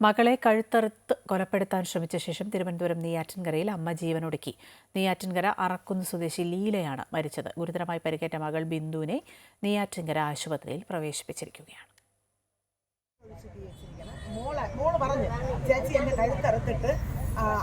മകളെ കഴുത്തറുത്ത് കൊലപ്പെടുത്താൻ ശ്രമിച്ച ശേഷം തിരുവനന്തപുരം നെയ്യാറ്റിൻകരയിൽ അമ്മ ജീവനൊടുക്കി നെയ്യാറ്റിൻകര അറക്കുന്ന് സ്വദേശി ലീലയാണ് മരിച്ചത്. ഗുരുതരമായി പരിക്കേറ്റ മകൾ ബിന്ദുവിനെ നെയ്യാറ്റിൻകര ആശുപത്രിയിൽ പ്രവേശിപ്പിച്ചിരിക്കുകയാണ്. പറഞ്ഞു ചേച്ചി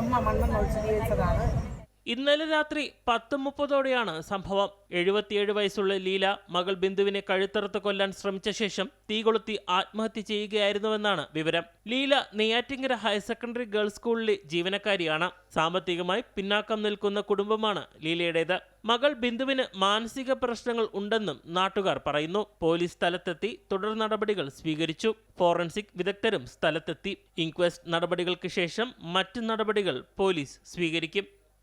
അമ്മ മണ്ണെന്ന് ജീവിച്ചതാണ്. ഇന്നലെ രാത്രി പത്ത് മുപ്പതോടെയാണ് സംഭവം. എഴുപത്തിയേഴ് വയസ്സുള്ള ലീല മകൾ ബിന്ദുവിനെ കഴുത്തറുത്ത് കൊല്ലാൻ ശ്രമിച്ച ശേഷം തീ കൊളുത്തി ആത്മഹത്യ ചെയ്യുകയായിരുന്നുവെന്നാണ് വിവരം. Leela Neyyattinkara higher secondary girls സ്കൂളിലെ ജീവനക്കാരിയാണ്. സാമ്പത്തികമായി പിന്നാക്കം നിൽക്കുന്ന കുടുംബമാണ് ലീലയുടേത്. മകൾ ബിന്ദുവിന് മാനസിക പ്രശ്നങ്ങൾ ഉണ്ടെന്നും നാട്ടുകാർ പറയുന്നു. പോലീസ് സ്ഥലത്തെത്തി തുടർ നടപടികൾ സ്വീകരിച്ചു. ഫോറൻസിക് വിദഗ്ധരും സ്ഥലത്തെത്തി. ഇൻക്വസ്റ്റ് നടപടികൾക്ക് ശേഷം മറ്റ് നടപടികൾ പോലീസ് സ്വീകരിക്കും.